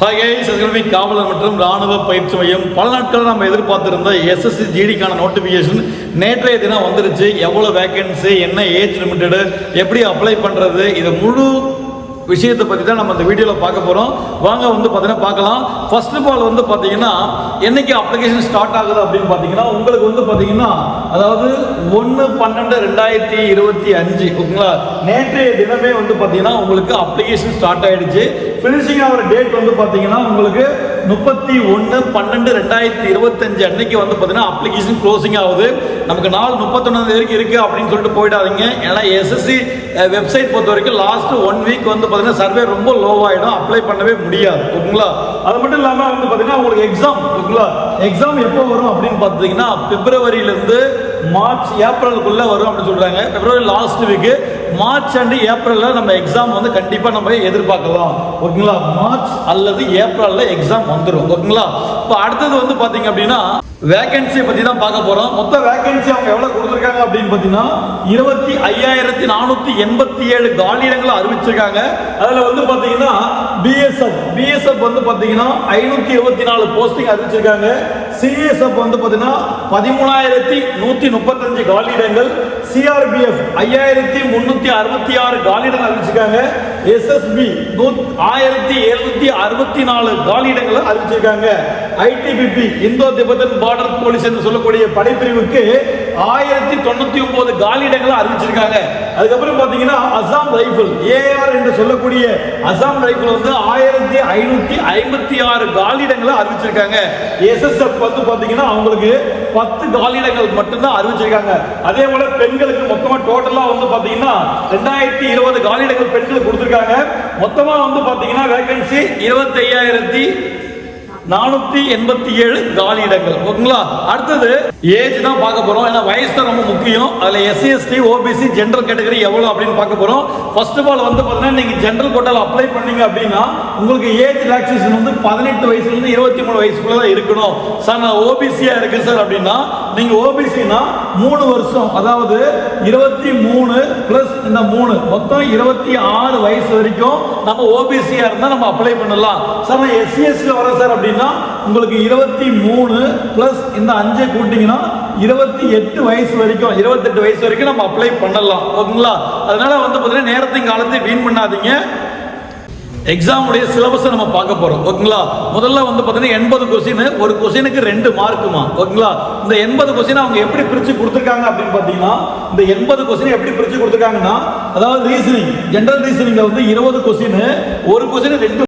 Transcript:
Hi காவலர் மற்றும் ராணுவ பயிற்சி மையம். பல நாட்கள் நம்ம எதிர்பார்த்திருந்த எஸ்எஸ்சி ஜிடிக்கான நோட்டிஃபிகேஷன் நேற்றைய தினம் வந்துருச்சு. எவ்வளோ வேகன்சி என்ன ஏஜ் லிமிட்டடு எப்படி அப்ளை பண்ணுறது இது முழு விஷயத்தை பற்றி தான் நம்ம இந்த வீடியோவில் பார்க்க போகிறோம் வாங்க வந்து பார்த்தீங்கன்னா பார்க்கலாம். ஃபர்ஸ்ட் ஆஃப் ஆல் வந்து பார்த்தீங்கன்னா என்னைக்கு அப்ளிகேஷன் ஸ்டார்ட் ஆகுது அப்படின்னு பார்த்தீங்கன்னா உங்களுக்கு வந்து பார்த்தீங்கன்னா அதாவது ஒன்று பன்னெண்டு ரெண்டாயிரத்தி இருபத்தி அஞ்சு ஓகேங்களா? நேற்றைய தினமே வந்து பார்த்தீங்கன்னா உங்களுக்கு அப்ளிகேஷன் ஸ்டார்ட் ஆகிடுச்சு ஃபினிஷிங் ஆகிற டேட் வந்து பார்த்தீங்கன்னா உங்களுக்கு முப்பத்தி ஒன்று பன்னெண்டு ரெண்டாயிரத்தி இருபத்தஞ்சு அன்னைக்கு வந்து பார்த்தீங்கன்னா அப்ளிகேஷன் க்ளோசிங் ஆகுது. நமக்கு நாள் முப்பத்தொன்னாம் தேதிக்கு இருக்குது அப்படின்னு சொல்லிட்டு போயிடாதீங்க. ஏன்னா எஸ்எஸ்சி வெப்சைட் பொறுத்த வரைக்கும் லாஸ்ட் ஒன் வீக் வந்து பார்த்தீங்கன்னா சர்வே ரொம்ப லோவாயிடும் அப்ளை பண்ணவே முடியாது. ஓகேங்களா? அது மட்டும் இல்லாமல் வந்து பார்த்தீங்கன்னா உங்களுக்கு எக்ஸாம் ஓகேங்களா? எக்ஸாம் எப்போ வரும் அப்படின்னு பார்த்தீங்கன்னா பிப்ரவரியிலேருந்து மார்ச் ஏப்ரலுக்குள்ளே வரும் அப்படின்னு சொல்கிறாங்க February last week March and ஏப்ரலில் நம்ம எக்ஸாம் வந்து கண்டிப்பாக நம்ம எதிர்பார்க்கலாம். ஓகேங்களா? மார்ச் அல்லது ஏப்ரலில் எக்ஸாம் வந்துடும் ஓகேங்களா? இப்போ அடுத்தது வந்து பார்த்தீங்க அப்படின்னா வேகன்சியை பற்றி தான் பார்க்க போகிறோம் மொத்த வேகன்சி அவங்க எவ்வளோ கொடுத்துருக்காங்க அப்படின்னு பார்த்தீங்கன்னா இருபத்தி ஐயாயிரத்தி நானூற்றி எண்பத்தி ஏழு காலியிடங்களை அறிவிச்சிருக்காங்க. அதில் வந்து பார்த்தீங்கன்னா பிஎஸ்எஃப் பிஎஸ்எஃப் வந்து பார்த்தீங்கன்னா ஐநூற்றி இருபத்தி நாலு போஸ்டிங் அறிவிச்சிருக்காங்க. சிஎஸ்எஃப் வந்து பார்த்தீங்கன்னா பதிமூணாயிரத்தி நூற்றி முப்பத்தஞ்சு காலியிடங்கள். சிஆர்பிஎஃப் ஐயாயிரத்தி முன்னூற்றி அறுபத்தி ஆறு காலியிடங்கள் அறிவிச்சிருக்காங்க. எஸ்எஸ்பி ஆயிரத்தி எழுநூற்றி அறுபத்தி நாலு காலியிடங்களை அறிவிச்சிருக்காங்க. ITBP Indo Tibetan border police என்று சொல்லக்கூடிய படைப்பிரிவுக்கு ஆயிரத்தி தொண்ணூத்தி ஒன்பது காலியிடங்களை அறிவிச்சிருக்காங்க. அதுக்கப்புறம் பாத்தீங்கன்னா அசாம் ரைபிள் ஏஆர் என்று சொல்லக்கூடிய அசாம் ரைபிள் வந்து ஆயிரத்தி ஐநூத்தி ஐம்பத்தி ஆறு காலியிடங்களை அறிவிச்சிருக்காங்க. எஸ்எஸ்எஃப் வந்து பாத்தீங்கன்னா அவங்களுக்கு பத்து காலியிடங்கள் மட்டும்தான் அறிவிச்சிருக்காங்க. அதே போல பெண்களுக்கு மொத்தமா டோட்டலா வந்து பாத்தீங்கன்னா ரெண்டாயிரத்தி இருபது காலியிடங்கள் பெண்களுக்கு கொடுத்திருக்காங்க. மொத்தமா வந்து பாத்தீங்கன்னா வேகன்சி இருபத்தி ஐயாயிரத்தி நானூத்தி எண்பத்தி ஏழு காலி இடங்கள். ஓகேங்களா? அடுத்தது ஏஜ் தான் பார்க்க போறோம். ஏன்னா வயசு தான் ரொம்ப முக்கியம். அதுல SC ST OBC general category எவ்வளவு அப்படின்னு பார்க்க போறோம். ஃபர்ஸ்ட் ஆஃப் ஆல் வந்து பாத்தீங்கன்னா நீங்க ஜென்ரல் கோட்டால அப்ளை பண்ணீங்க அப்படின்னா உங்களுக்கு ஏஜ் ரிலாக்ஸேஷன் வந்து பதினெட்டு வயசுல இருந்து இருபத்தி மூணு வயசுக்குள்ள தான் இருக்கணும். சார் நான் ஓபிசியா இருக்கு சார் அப்படின்னா நீங்க ஓபிசினா மூணு வருஷம் அதாவது இருபத்தி மூணு பிளஸ் இந்த மூணு. மொத்தம் இருபத்தி ஆறு வயசு வரைக்கும் நம்ம ஓபிசியா இருந்தா நம்ம அப்ளை பண்ணலாம். சார் நான் எஸ்சி வரேன் சார் அப்படின்னா உங்களுக்கு இருபத்தி மூணு பிளஸ் இந்த அஞ்சை கூட்டிங்கன்னா இருபத்தி எட்டு வயசு வரைக்கும் இருபத்தெட்டு வயசு வரைக்கும் நம்ம அப்ளை பண்ணலாம். ஓகேங்களா? அதனால வந்து பார்த்தீங்கன்னா நேரத்தையும் காலத்தையும் வீண் பண்ணாதீங்க. எக்ஸாமுடைய சிலபஸை நம்ம பார்க்க போறோம். ஓகேங்களா? முதல்ல வந்து பார்த்தீங்கன்னா எண்பது கொஸ்டின் ஒரு கொஸ்டினுக்கு ரெண்டு மார்க்குமா ஓகேங்களா? இந்த எண்பது கொஸ்டின் அவங்க எப்படி பிரிச்சு கொடுத்துருக்காங்க அப்படின்னு பார்த்தீங்கன்னா இந்த எண்பது கொஸ்டின் எப்படி பிரிச்சு கொடுத்துருக்காங்கன்னா அதாவது ரீசனிங் ஜென்ரல் ரீசனிங்ல வந்து இருபது கொஸ்டின் ஒரு கொஸ்டின் ரெண்டு